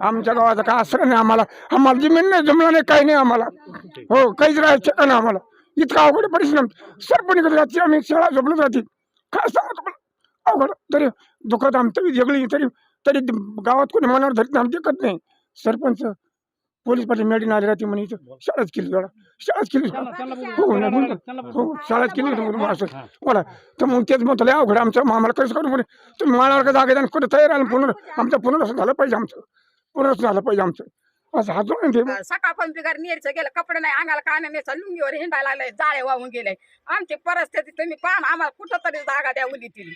आमच्या गावाचा काय आश्रय नाही आम्हाला. आम्हाला जमीन नाही जमलं नाही काही नाही आम्हाला. हो काहीच राहायचं नाही आम्हाला. इतका अवघड परिश्रम. सरपणी कडे जाते आम्ही शाळा झोपलं जाते काय सांगू तुम्हाला? अवघड. तरी दुखत आमचं वेगळी तरी तरी गावात कोणी मनावर धरत नाही आम्ही देखत नाही. सरपंच पोलीस पाटील मेडीन आले राहते म्हणे शाळाच केली शाळा शाळाच केली हो हो शाळाच केली असं. बोला तर मग तेच म्हणतो अवघड आमचं आम्हाला कसं करून म्हणे? तुम्ही माळावर का जागे कुठे तयार आलं पुनर् आमचं पुनर्वसन झालं पाहिजे आमचं. पुनर्वसन झालं पाहिजे आमचं. असं हात जोडून ते सकाळपासून बिगार नेरचं गेलं कपडे नाही अंगाला काना नेचा लुंगीवर हिंडायला लागलाय जाळे वाहून गेले. आमची परिस्थिती तुम्ही पाहा आम्हाला कुठं तरी जागा द्या उलीतील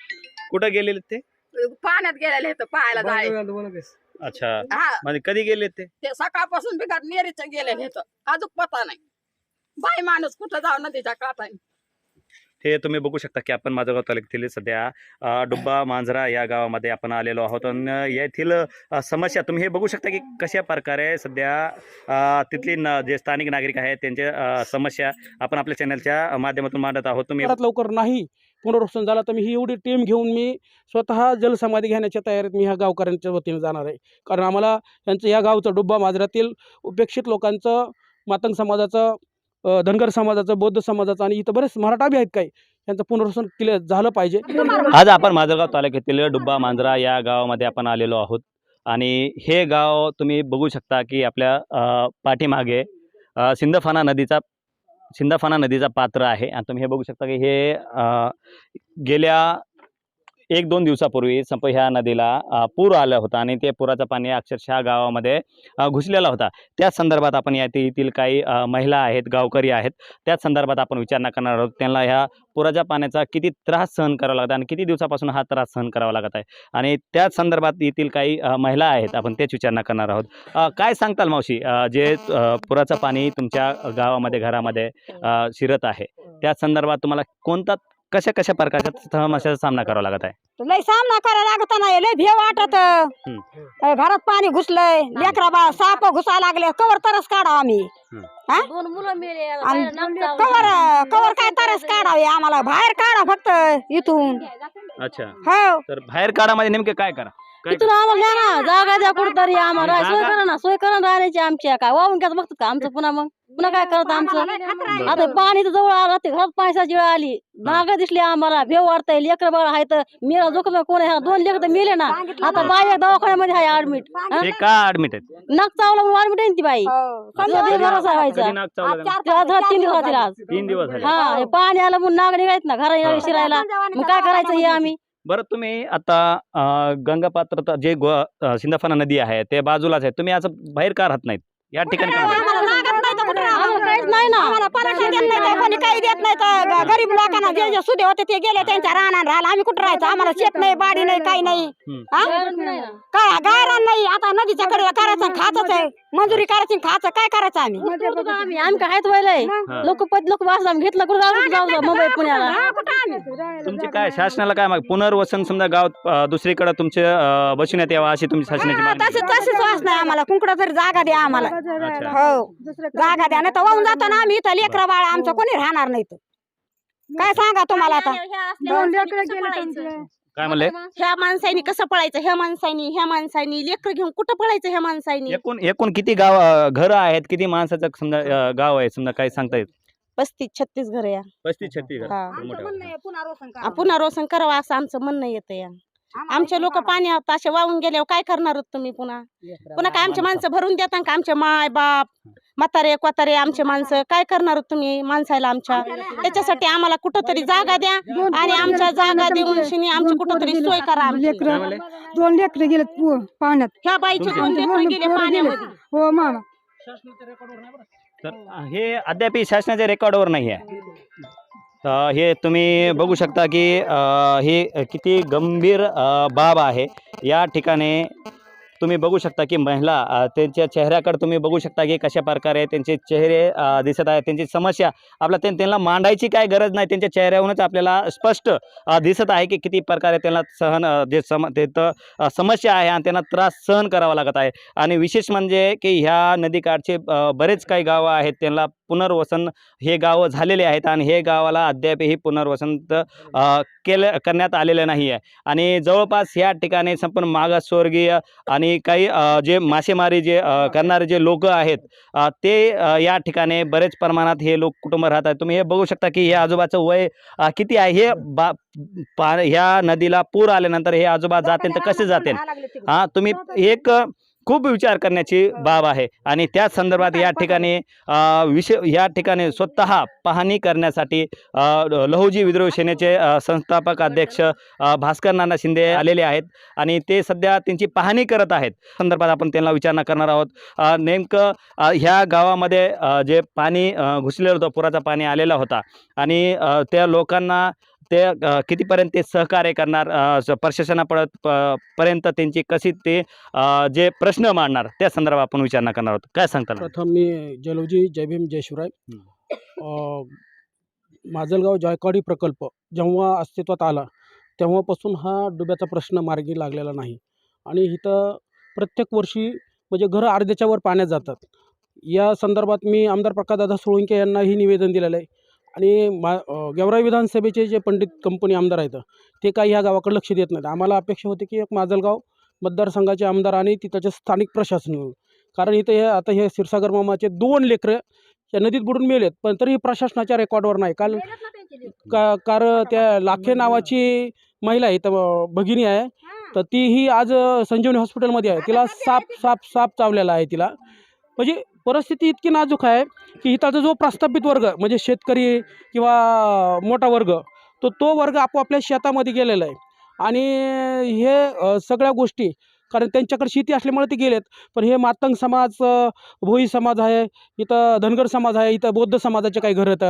कुठं गेलेले ते? पाण्यात गेलेले तर पाहायला जाळे अच्छा. हा. म्हणजे कधी गेले ते? ते सकाळपासून बिगार नेरीचं गेलेले तर अजून पता नाही. बाई माणूस कुठं जाऊ नदीच्या काठाने? हे तुम्ही बघू शकता की आपण माझं गाव तालुक्यातील सध्या डुब्बा मांजरा या गावामध्ये आपण आलेलो आहोत. आणि येथील समस्या तुम्ही हे बघू शकता की कशा प्रकारे सध्या तिथली ना जे स्थानिक नागरिक आहेत त्यांच्या समस्या आपण आपल्या चॅनलच्या माध्यमातून मांडत आहोत. तुम्ही लवकर नाही पुनर्वसन झाला तर मी ही एवढी टीम घेऊन मी स्वतः जलसमाधी घेण्याच्या तयारीत मी ह्या गावकऱ्यांच्या वतीने जाणार आहे. कारण आम्हाला यांचं या गावचं डुब्बा माजरातील उपेक्षित लोकांचं मातंग समाजाचं धनगर समाजाचं बौद्ध समाजाचं आणि इथं बरेच मराठा बी आहेत काही. यांचं पुनर्वसन केलं झालं पाहिजे. आज आपण माजलगाव तालुक्यातील डुब्बा मांजरा या गावामध्ये आपण आलेलो आहोत. आणि हे गाव तुम्ही बघू शकता की आपल्या पाठीमागे सिंदफाना नदीचा सिंदफाना नदीचा पात्र आहे. आणि तुम्ही हे बघू शकता की हे गेल्या एक दोन दिवसापूर्वी संप ह्या नदीला पूर आला होता आणि ते पुराचं पाणी अक्षरशः गावामध्ये घुसलेला होता. त्याच संदर्भात आपण या येथील काही महिला आहेत गावकरी आहेत त्याच संदर्भात आपण विचारणा करणार आहोत. त्यांना ह्या पुराच्या पाण्याचा किती त्रास सहन करावा लागतो आणि किती दिवसापासून हा त्रास सहन करावा लागत आहे? आणि त्याच संदर्भात येथील काही महिला आहेत आपण तेच विचारणा करणार आहोत. काय सांगताल मावशी? जे पुराचं पाणी तुमच्या गावामध्ये घरामध्ये शिरत आहे त्या संदर्भात तुम्हाला कोणता कशा कशा प्रकारच्या समस्याचा सामना करावा लागत आहे? लय सामना करायला लागत नाही लय भेव वाटत. अ, घरात पाणी घुसलंय लेकरा बा साप घुसा लागले कवर तरस काढावं आम्ही. हा? दोन मुलं आणि. कवर कवर काय तरस काढावे आम्हाला? बाहेर काढा फक्त इथून. अच्छा. हो. तर बाहेर काढामध्ये नेमके काय करा? इथून आम्हाला द्या ना जागा द्या कुठतरी आम्हाला जागा- सोय करा ना सोय करा ना राहण्याची आमची. काय वाहून घ्या बघतात का आमचं पुन्हा मग. पुन्हा काय करत आमचं? आता हे पाणी तर जवळ आलं ते घरात पाण्याची वेळ आली. जागा दिसली आम्हाला. भेव वाढतंय लेकर बाळ आहे तर मेला जोखम कोण आहे? दोन लेकर तर मेले ना. आता बाई दवाखान्यामध्ये आहे ऍडमिट ते का ऍडमिट आहेत? नाक चावला म्हणून ऍडमिट आहे ना ती बाई. हो. व्हायचा कधी नाक चावलं त्यांना? तिला धड तीन दिवस तिला आज. तीन दिवस झाले. हा हे पाणी आलं म्हणून नाग निघायत ना घरा. शिरायला. मग काय करायचं हे आम्ही? बरं तुम्ही आता गंगापात्र त- जे गो सिंदफाना नदी आहे ते बाजूलाच आहे तुम्ही असं बाहेर का राहत नाहीत? या ठिकाणी का राहत? आम्हाला लागत नाही तर कुठं राहणार? आम्हाला काहीच नाही ना. आम्हाला पराठी देत नाही तर कोणी काही देत नाही तर गरीब लोकांना जे जे सुदे होते ते गेले त्यांच्या राहणार राहिला. आम्ही कुठं राहायचं? आम्हाला शेत नाही बाडी नाही काही नाही. हम्म. हा? काय गायरान नाही. आता नदीच्या कडे करायचं खायचं आहे. मंजुरी करायची आणि खायचं काय करायचं आम्ही? आम्ही आम्ही काय हा. लोक पद लोक वाचला घेतलं कुठं जाऊ जाऊ जाऊ मुंबई पुण्याला? तुमची काय शासनाला काय माग? पुनर्वसन समजा गाव दुसरीकडे तुमचे अं, बसवण्यात यावं अशी तुमची शासनाची हा, मागणी आम्हाला. कुंकडं तरी जागा द्या आम्हाला. अच्छा. हो. जागा द्या नाही तर वाहून जातो ना आम्ही. इथं लेकरं बाळ आमचं कोणी राहणार नाही तर काय सांगा तुम्हाला आता? दोन काय म्हणले? ह्या माणसानी कसं पळायचं? ह्या माणसानी ह्या माणसानी लेकर घेऊन कुठं पळायचं ह्या माणसानी? एकूण एकूण किती गाव घर आहेत किती माणसाचं समजा अं, गाव आहे समजा काय सांगता येत? पस्तीस छत्तीस घर या. पस्तीस छत्तीस घर. हा. करावं असं आमचं म्हणणं येतं या. आमचे लोक पाण्यात असे वाहून गेल्यावर काय करणार आहोत तुम्ही पुन्हा? पुन्हा काय आमचे माणसं. भरून देता का आमचे माय बाप म्हातारे कोतारे आमचे माणसं काय करणार आहोत तुम्ही माणसाला आमच्या? त्याच्यासाठी आम्हाला कुठंतरी जागा द्या आणि आमच्या जागा देऊन शिनी आमची कुठंतरी सोय करा आमची. काय म्हणले दोन लेकरं गेले पाण्यात. ह्या बाईचे दोन लेकरं गेले पाण्यामध्ये? हो मामा. तर हे. अद्याप शासनाच्या रेकॉर्डवर नाही आहे. हे तुम्ही बघू शकता की हे किती गंभीर बाब आहे. या ठिकाणी तुम्ही बघू शकता की महिला त्यांच्या चेहऱ्याकडे तुम्ही बघू शकता की कशा प्रकारे त्यांचे चेहरे दिसत आहेत. त्यांची समस्या आपल्या त्यां- त्यांना मांडायची काय गरज नाही. त्यांच्या चेहऱ्यावरूनच आपल्याला स्पष्ट दिसत आहे की किती प्रकारे त्यांना सहन जे सम ते समस्या आहे आणि त्यांना त्रास सहन करावा लागत आहे. आणि विशेष म्हणजे की ह्या नदीकाठचे बरेच काही गावं आहेत. त्यांना पुनर्वसन हे गावं झालेले आहेत आणि हे गावाला अद्यापही पुनर्वसन केलं करण्यात आलेलं नाही आहे आणि जवळपास ह्या ठिकाणी संपूर्ण मागासवर्गीय आणि आणि काही जे मासेमारी जे अ, करणारे जे लोक आहेत ते या ठिकाणी बरेच प्रमाणात हे लोक कुटुंब राहत आहेत. तुम्ही हे बघू शकता की हे आजोबाचं वय किती आहे? हे बा ह्या नदीला पूर आल्यानंतर हे आजोबा जातील तर कसे जातील? हा तुम्ही एक अ, खूप विचार करण्याची बाब आहे. आणि त्याच संदर्भात या ठिकाणी विषय या ठिकाणी स्वतः पाहणी करण्यासाठी लहुजी विद्रोह सेनेचे संस्थापक अध्यक्ष भास्कर नाना शिंदे आलेले आहेत. आणि ते सध्या त्यांची पाहणी करत आहेत. संदर्भात आपण त्यांना विचारणा करणार आहोत. नेमकं ह्या गावामध्ये जे पाणी घुसलेलं होतं पुराचा पाणी आलेला होता. आणि त्या लोकांना ते कितीपर्यंत ते सहकार्य करणार प्रशासनापर्यंत पर्यंत त्यांची कशी ते जे प्रश्न मांडणार त्या संदर्भात आपण विचारणा करणार आहोत. काय सांगताल प्रथम मी जलवजी जय भीम जय शिवराय. माजलगाव जायकवाडी प्रकल्प जेव्हा अस्तित्वात आला तेव्हापासून हा डुब्याचा प्रश्न मार्गी लागलेला नाही. आणि इथं प्रत्येक वर्षी म्हणजे घरं अर्ध्याच्या वर पाण्यात जातात. या संदर्भात मी आमदार प्रकाशदादा सोळंके यांनाही निवेदन दिलेलं आहे. आणि मा गेवराई विधानसभेचे जे पंडित कंपनी आमदार आहेत ते काही ह्या गावाकडे लक्ष देत नाहीत. आम्हाला अपेक्षा होती की एक माजलगाव मतदारसंघाचे आमदार आणि तिथंच्या स्थानिक प्रशासन कारण इथं हे आता हे क्षीरसागर मामाचे दोन लेकरं या नदीत बुडून मेलेत पण तरीही प्रशासनाच्या रेकॉर्डवर नाही. काल का कार त्या लाखे नावाची महिला आहे तर भगिनी आहे तर तीही आज संजीवनी हॉस्पिटलमध्ये आहे. तिला साप साप साप चावलेला आहे तिला. म्हणजे परिस्थिती इतकी नाजूक आहे की इथाचा जो प्रस्थापित वर्ग म्हणजे शेतकरी किंवा मोठा वर्ग तो तो वर्ग आपोआपल्या शेतामध्ये गेलेला आहे. आणि हे सगळ्या गोष्टी कारण त्यांच्याकडे शेती असल्यामुळे ते गेलेत पण हे मातंग समाज भोई समाज आहे इथं धनगर समाज आहे इथं बौद्ध समाजाचे काही घर आहेत.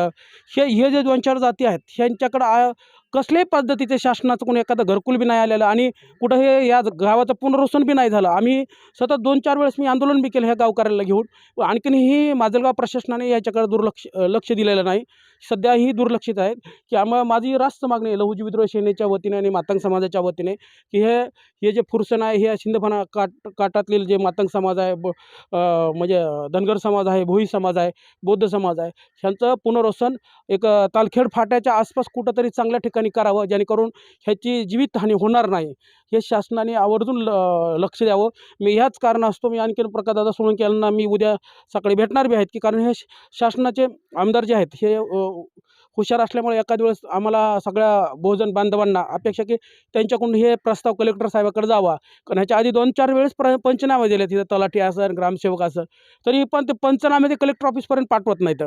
हे हे जे दोन चार जाती आहेत ह्यांच्याकडं आ- कसल्याही पद्धतीचे शासनाचं कोणी एखादं घरकुल बी नाही आलेलं आणि कुठं हे या गावाचं पुनर्वसन बी नाही झालं. आम्ही सतत दोन चार वेळेस मी आंदोलन बी केलं ह्या गावकऱ्याला घेऊन. आणखीनही माजलगाव प्रशासनाने याच्याकडे दुर्लक्ष लक्ष दिलेलं नाही. सध्या ही दुर्लक्षित आहेत की आम्हाला माझी रास्त मागणी आहे लहुजी विद्रोह सेनेच्या वतीने आणि मातंग समाजाच्या वतीने की हे हे जे फुरसण आहे हे शिंदफाना काट काटातले जे मातंग समाज आहे ब म्हणजे धनगर समाज आहे भोई समाज आहे बौद्ध समाज आहे ह्यांचं पुनर्वसन एक तालखेड फाट्याच्या आसपास कुठंतरी चांगल्या ठिकाणी करावं जेणेकरून ह्याची जीवितहानी होणार नाही. हे शासनाने आवर्जून ल लक्ष द्यावं. मी ह्याच कारणास्तव मी आणखीन प्रकाशदादा सोळंकी यांना मी उद्या सकाळी भेटणार बी आहेत की कारण हे शासनाचे आमदार जे आहेत हे हुशार असल्यामुळे एखाद वेळेस आम्हाला सगळ्या बहुजन बांधवांना अपेक्षा की त्यांच्याकडून हे प्रस्ताव कलेक्टर साहेबाकडे जावा. कारण ह्याच्या आधी दोन चार वेळेस प्र पंचनामे दिले तिथं तलाठी असं ग्रामसेवक असं. तरी पण ते पंचनामे ते कलेक्टर ऑफिसपर्यंत पाठवत नाहीत.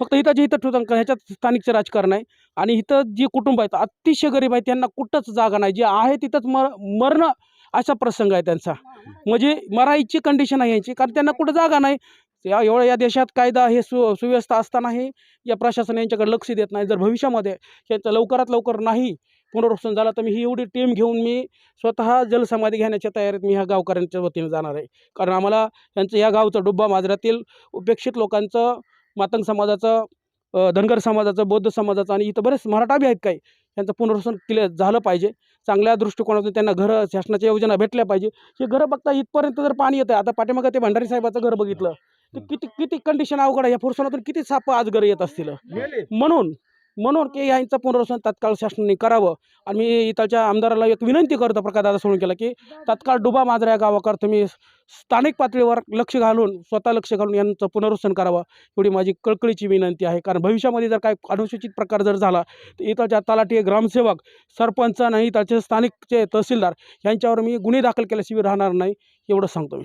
फक्त इथं इथं ठेवतात कारण ह्याच्यात स्थानिकचं राजकारण आहे. आणि इथं जे कुटुंब आहेत अतिशय गरीब आहेत त्यांना कुठंच जागा नाही. जे आहे तिथंच मर मरणं असा प्रसंग आहे त्यांचा. म्हणजे मरायची कंडिशन आहे यांची कारण त्यांना कुठं जागा नाही. या एवढ्या या देशात कायदा हे सु सुव्यवस्था असतानाही या प्रशासन यांच्याकडे लक्ष देत नाही. जर भविष्यामध्ये त्यांचं लवकरात लवकर नाही पुनर्वसन झालं तर मी ही एवढी टीम घेऊन मी स्वतः जलसमाधी घेण्याच्या तयारीत मी ह्या गावकऱ्यांच्या वतीने जाणार आहे. कारण आम्हाला यांचं या गावचं डुब्बा माजरातील उपेक्षित लोकांचं मातंग समाजाचं धनगर समाजाचं बौद्ध समाजाचं आणि इथं बरेच मराठा बी आहेत काही. यांचं पुनर्वसन केलं झालं पाहिजे. चांगल्या दृष्टिकोनातून त्यांना घरं शासनाच्या योजना भेटल्या पाहिजे. हे घरं बघता इथपर्यंत जर पाणी येतं आता पाठीमागं ते भंडारी साहेबाचं घर बघितलं ते किती किती कंडिशन अवघड आहे? या फुरसनातून किती साप आज घरं येत असतील? म्हणून म्हणून की यांचं पुनर्वसन तात्काळ शासनाने करावं. आणि मी इथलच्या आमदाराला एक विनंती करतो प्रकाशदादा सोडून केला की तात्काळ डुबा माजरा या गावाकर तुम्ही स्थानिक पातळीवर लक्ष घालून स्वतः लक्ष घालून यांचं पुनर्वसन करावं एवढी माझी कळकळीची विनंती आहे. कारण भविष्यामध्ये जर काय अनुसूचित प्रकार जर झाला तर इथलच्या तलाठी ग्रामसेवक सरपंच आणि इथलचे स्थानिकचे तहसीलदार यांच्यावर मी गुन्हे दाखल केल्याशिवाय राहणार नाही एवढं सांगतो मी.